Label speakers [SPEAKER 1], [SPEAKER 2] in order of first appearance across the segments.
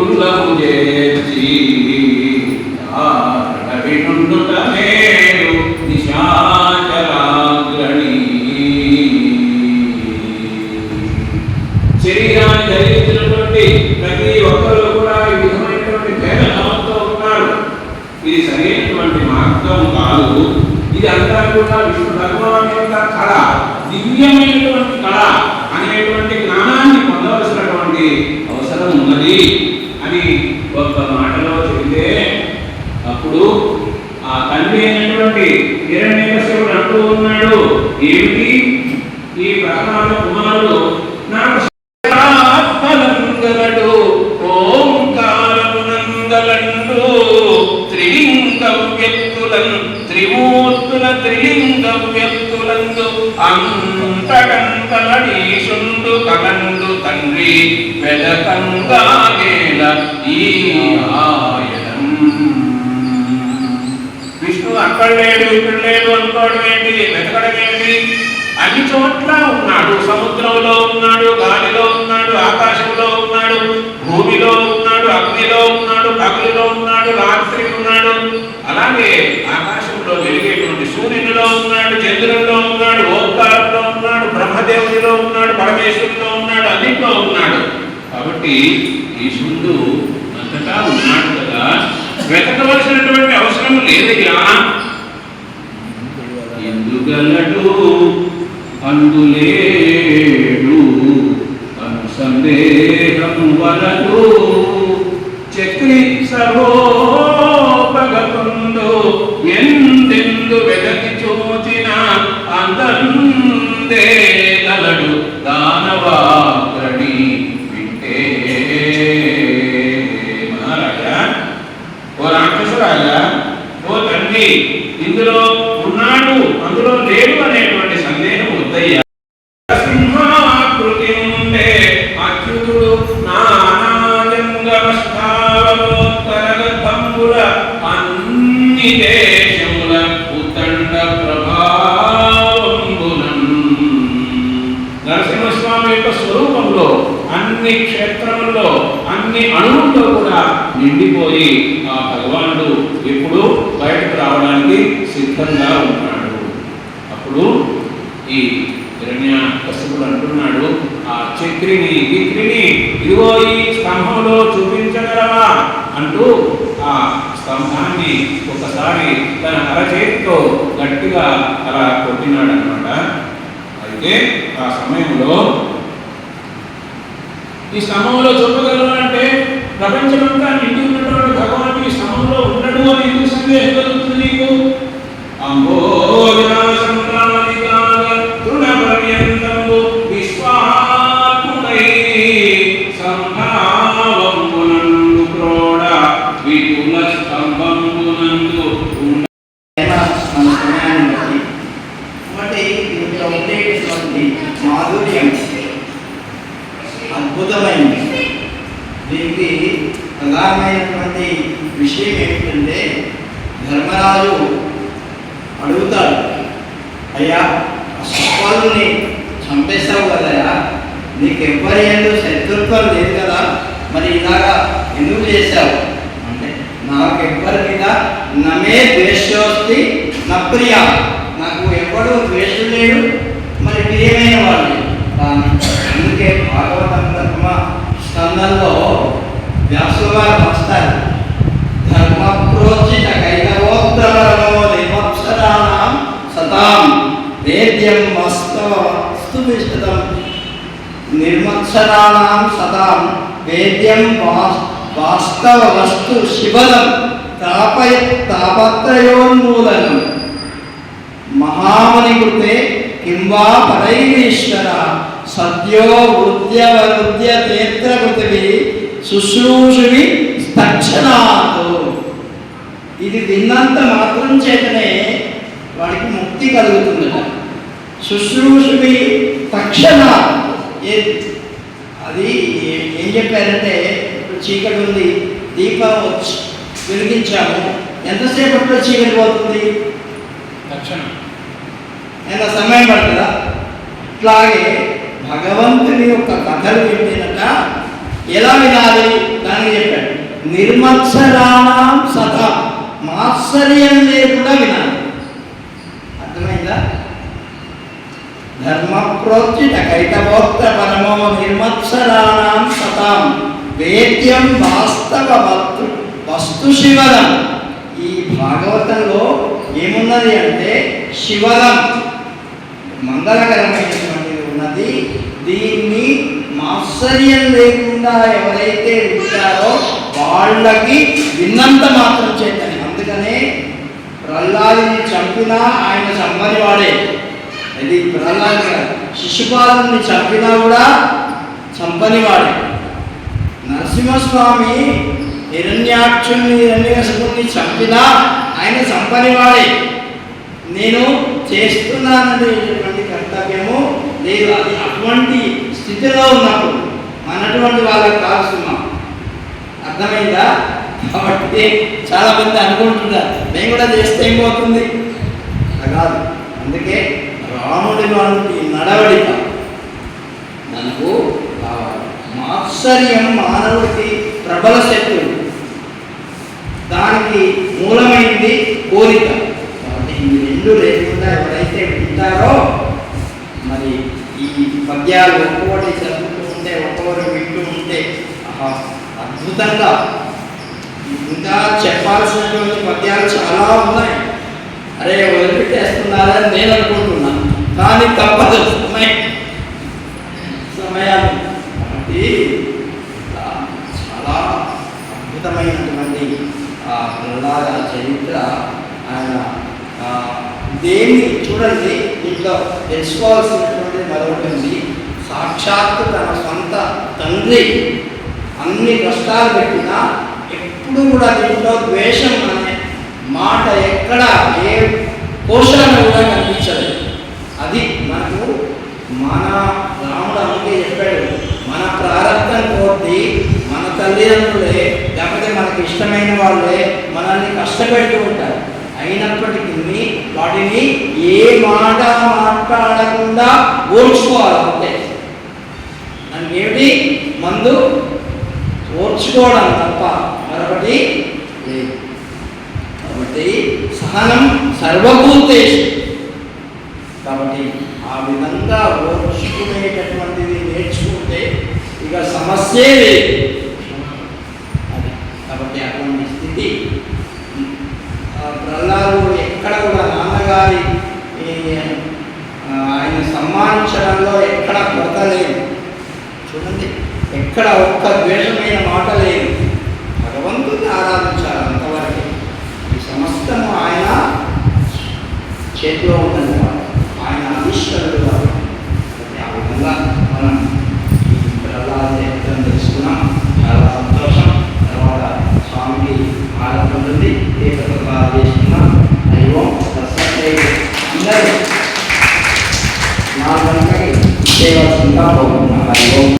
[SPEAKER 1] విష్ణునందు చేర్చి మేలు నిశాచరాగ్రణి శరీరాన్ని ధరించినటువంటి ప్రతి ఒక్కరు కూడా ఈ విధమైనటువంటి భేద ఉన్నారు. ఇది సరైనటువంటి మార్గం కాదు. ఇది అంతా కూడా విష్ణు భగవాన్ యొక్క కళ దివ్యమైనటువంటి కళ అనేటువంటి జ్ఞానాన్ని పొందవలసినటువంటి అవసరం ఉన్నది అని ఒక్క మాటలో చెబితే అప్పుడు ఆ తండ్రి అయినటువంటి హిరణ్యకశ్యపుడు అంటూ ఉన్నాడు ఏమిటి ఈ ప్రహ్లాద కుమారుడు నాకు ఆత్మలంగలడు ఓంకారమునందలండు త్రిలింగ వ్యక్తులను త్రిమూర్తుల త్రిలింగ వ్యక్తులందు అంతకంతలడీశుండు కలండు తండ్రి ఈ ఆయనం. విష్ణు అక్కడ లేడు ఇక్కడ లేడు అనుకోవడం ఏంటి? వెతకడం ఏంటి? అన్ని చోట్ల ఉన్నాడు. సముద్రంలో ఉన్నాడు గాలిలో ఉన్నాడు ఆకాశంలో ఉన్నాడు భూమిలో ఉన్నాడు అగ్నిలో ఉన్నాడు పగులులో ఉన్నాడు రాత్రి ఉన్నాడు. అలాగే ఆకాశంలో వెలిగేటువంటి సూర్యునిలో ఉన్నాడు చంద్రుల్లో ఉన్నాడు. ఉన్నాడు ఉన్నాడు పరమేశ్వరులో ఉన్నాడు అన్నింటిలో ఉన్నాడు. కాబట్టి ఈశ్వరుడు అంతటా ఉన్నాడు కదా. వెతకవలసినటువంటి అవసరం లేదయ్యా. ఎందుగలడు అందులేడు అను సందేహం వలదు. చక్రి సర్వోపగతుండు. ఎందెందు వెతకి చూచిన అందందే. గలడు క్షేత్రముల్లో అన్ని అణువుల్లో కూడా నిండిపోయి ఆ భగవానుడు ఎప్పుడు బయటకు రావడానికి సిద్ధంగా ఉన్నాడు అప్పుడు ఈ హిరణ్య కశ్యపుడు అంటున్నాడు ఆ చక్రిని విక్రిని ఇదిగో ఈ స్తంభంలో చూపించగలవా? అంటూ ఆ స్తంభాన్ని ఒకసారి తన అరచేతితో గట్టిగా అలా కొట్టినాడు అనమాట అయితే ఆ సమయంలో ఈ స్తంభంలో చూపగలరు అంటే ప్రపంచమంతా నిండి ఉన్నటువంటి భగవాన్ ఈ స్తంభంలో ఉండడు అని ఎందుకు సందేహం కలుగుతుంది నీకు?
[SPEAKER 2] అంబో దీనికి ప్రధానమైనటువంటి విషయం ఏమిటంటే ధర్మరాజు అడుగుతాడు అయ్యా ఆ సర్పాలని చంపేస్తావు కదయ్యా నీకు ఎవ్వరి ఎందు శత్రుత్వం లేదు కదా మరి ఇలాగా ఎందుకు చేశావు? అంటే నాకు ఎవ్వరి మీద నమే ద్వేషోస్తి నా ప్రియ నాకు ఎవ్వడు ద్వేషం లేడు మరి ప్రియమైన వాళ్ళు కానీ అందుకే భాగవతం ధర్మ గ్రంథంలో వ్యాసులు గారు వస్తారు ధర్మ ప్రోచిత కైతవోత్తరమో నిర్మత్సరాణం సతాం వేద్యం వస్తవ వస్తు నిర్మత్సరాణం సతాం వేద్యం వాస్తవ వస్తు శివలం తాపయ తాపత్రయోన్మూలనం. మహాముని కృతే కింవా పరైరీశ్వర సద్యో వృద్యవరుద్య నేత్ర పృథివీ శుశ్రూషువి తక్షణాత్. ఇది విన్నంత మాత్రం చేతనే వాడికి ముక్తి కలుగుతుందట. శుశ్రూషువి తక్షణ అది ఏ- ఏం చెప్పారంటే ఇప్పుడు చీకటి ఉంది దీపం వచ్చి వెలిగించాము ఎంతసేపట్లో చీకటి పోతుంది?
[SPEAKER 1] తక్షణం.
[SPEAKER 2] ఎంత సమయం పడుతుందా? అట్లాగే భగవంతుని యొక్క కథలు వింటేనట ఎలా వినాలి? దాన్ని చెప్పాడు. నిర్మత్సరాణం సత మాత్సర్యం లేకుండా వినాలి. అర్థమైందా? ధర్మ ప్రోచిత కైతవోక్త పరమో నిర్మత్సరాణం సతాం. వేద్యం వాస్తవ వస్తు వస్తు శివరం ఈ భాగవతంలో ఏమున్నది అంటే శివరం మంగళకరమైనది ఉన్నది. దీన్ని మాత్సర్యం లేకుండా ఎవరైతే ఉంటారో వాళ్ళకి విన్నంత మాత్రం చేతని. అందుకనే ప్రహ్లాదుని చంపినా ఆయన చంపని వాడే. ఇది ప్రహ్లాదు శిశుపాలని చంపినా కూడా చంపని వాడే. నరసింహస్వామి హిరణ్యాక్షుని హిరణ్యకశిపుని చంపినా ఆయన చంపని వాడే. నేను చేస్తున్నాననేటువంటి కర్తవ్యము లేదు అది అటువంటి స్థితిలో ఉన్నప్పుడు మనటువంటి వాళ్ళకి కాల్స్తున్నాం అర్థమైందా? కాబట్టి చాలా మంది అనుకుంటున్నారు మేము కూడా చేస్తే ఏం పోతుంది అలా కాదు. అందుకే రాముడి వంటి నడవడిక మనకు కావాలి మాత్సర్యం మానవుడికి ప్రబల శక్తి దానికి మూలమైంది కోరిక. కాబట్టి ఈ రెండు లేకుండా ఎవరైతే వింటారో ఈ పద్యాలు ఒక్కొక్కటి చదువుతూ ఉంటే ఒక్కొక్కటి వింటూ ఉంటే ఆహా, అద్భుతంగా. ఇంకా చెప్పాల్సినటువంటి పద్యాలు చాలా ఉన్నాయి. అరే వదిలిపెట్టేస్తున్నారని నేను అనుకుంటున్నాను కానీ తప్పదు. సమయం. సమయాలు. కాబట్టి చాలా అద్భుతమైనటువంటి ఆ ప్రహ్లాద చరిత్ర ఆయన దేన్ని చూడండి ఇంట్లో తెలుసుకోవాల్సినటువంటి మరొకటి ఉంది సాక్షాత్తు తన సొంత తండ్రి అన్ని కష్టాలు పెట్టినా ఎప్పుడు కూడా దీంట్లో ద్వేషం అనే మాట ఎక్కడ ఏ పోషణ కూడా కనిపించలేదు. అది మనకు మన రాముడు అందుకే చెప్పాడు మన ప్రారంభం కొద్దీ మన తల్లిదండ్రులే లేకపోతే మనకి ఇష్టమైన వాళ్ళే మనల్ని కష్టపెడుతూ ఉంటారు. అయినప్పటికీ వాటిని ఏ మాట మాట్లాడకుండా ఓర్చుకోవాలి అంతే ఏమిటి? మందు ఓర్చుకోవడం తప్ప మరొకటి లేదు. కాబట్టి సహనం సర్వభూతేషు. కాబట్టి ఆ విధంగా ఓర్చుకునేటటువంటిది నేర్చుకుంటే ఇక సమస్యే లేదు అది కాబట్టి అటువంటి స్థితి ఆ ప్రహ్లాదు ఎక్కడ కూడా నాన్నగారి ఈ, ఆ, ఆయన సమ్మానించడంలో ఎక్కడ కొరత లేదు చూడండి. ఎక్కడ ఒక్క ద్వేషమైన మాట లేదు. భగవంతుని ఆరాధించాలి అంతవరకు. ఈ సమస్తము ఆయన చేతిలో ఉన్నది ఆయన అధీశ్వరుడు కాబట్టి. ఆ విధంగా మనం ఈ ప్రహ్లాద చరిత్రను తెలుసుకున్నాం. చాలా సంతోషం. తర్వాత స్వామికి ఆరాధన ఉంటుంది ఏకత్వ చేసుకున్నాం. అయ్యో సత్సత్తే అందరూ. నా గంటకి చేయవలసిందిగా కోరుకుంటున్నాం. అయ్యో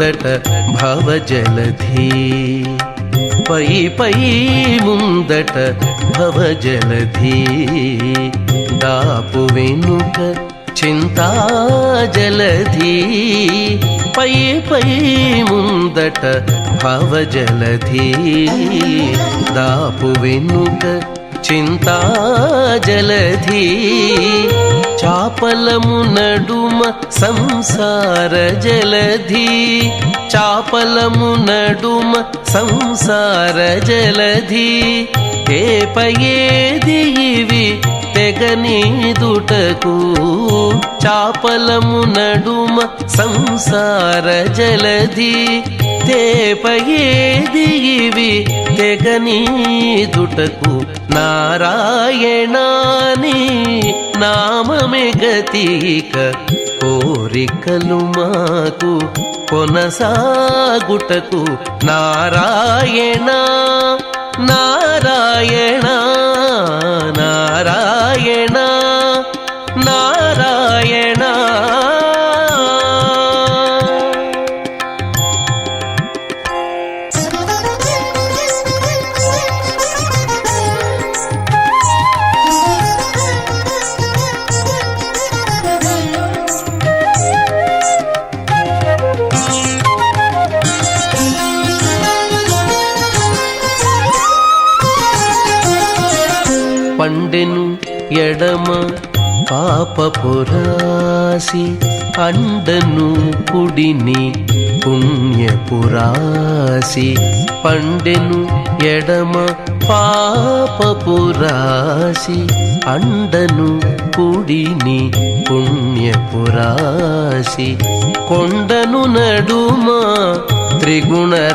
[SPEAKER 3] ముందట భవజలధి. పై పై ముందట భవజలధి. దాపు వెనుక చింతా జలధి పై పై ముందట భవజలధి. దాపు వెనుక చింతా జలధి చాపలము నడుమ సంసార జలధి చాపలము నడుమ సంసార జలధి ఏపయేది ఇవి తెగనీదుటకు చాపలము నడుమ సంసార జలధి తేపయేది ఇవి. తెగనీదుటకు నారాయణాని నామమే గతిక కోరికలు మాకు కొనసాగుటకు నారాయణ నారాయణ నారాయణ. పొరాసి అండను పుడిని పుణ్యపురాసి పండెను ఎడమ పాపపురాసి అండను పుడిని పుణ్యపురాసి కొండను నడుమ త్రిగుణరాశి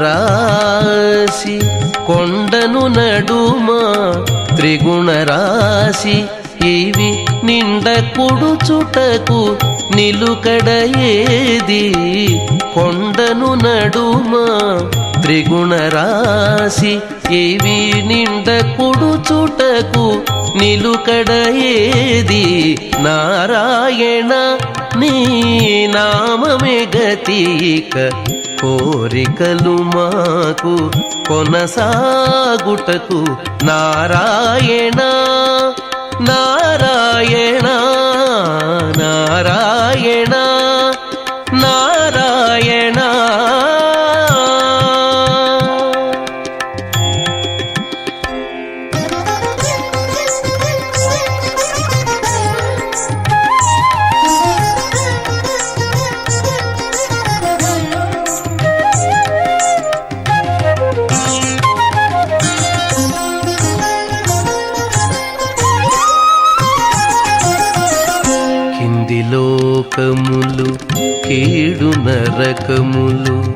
[SPEAKER 3] కొండను నడుమ త్రిగుణరాశి ఇవి నిండ కుడుచుటకు నిలుకడయేది? కొండను నడుమ త్రిగుణరాశి ఇవి నిండ కుడుచుటకు నిలుకడయేది? నారాయణ నీ నామమే గతిక కోరికలు మాకు కొనసాగుటకు నారాయణ. నారాయణ నారాయణ లోకములు కీడు నరకములు.